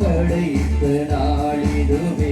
படைத்த நாளிதுவே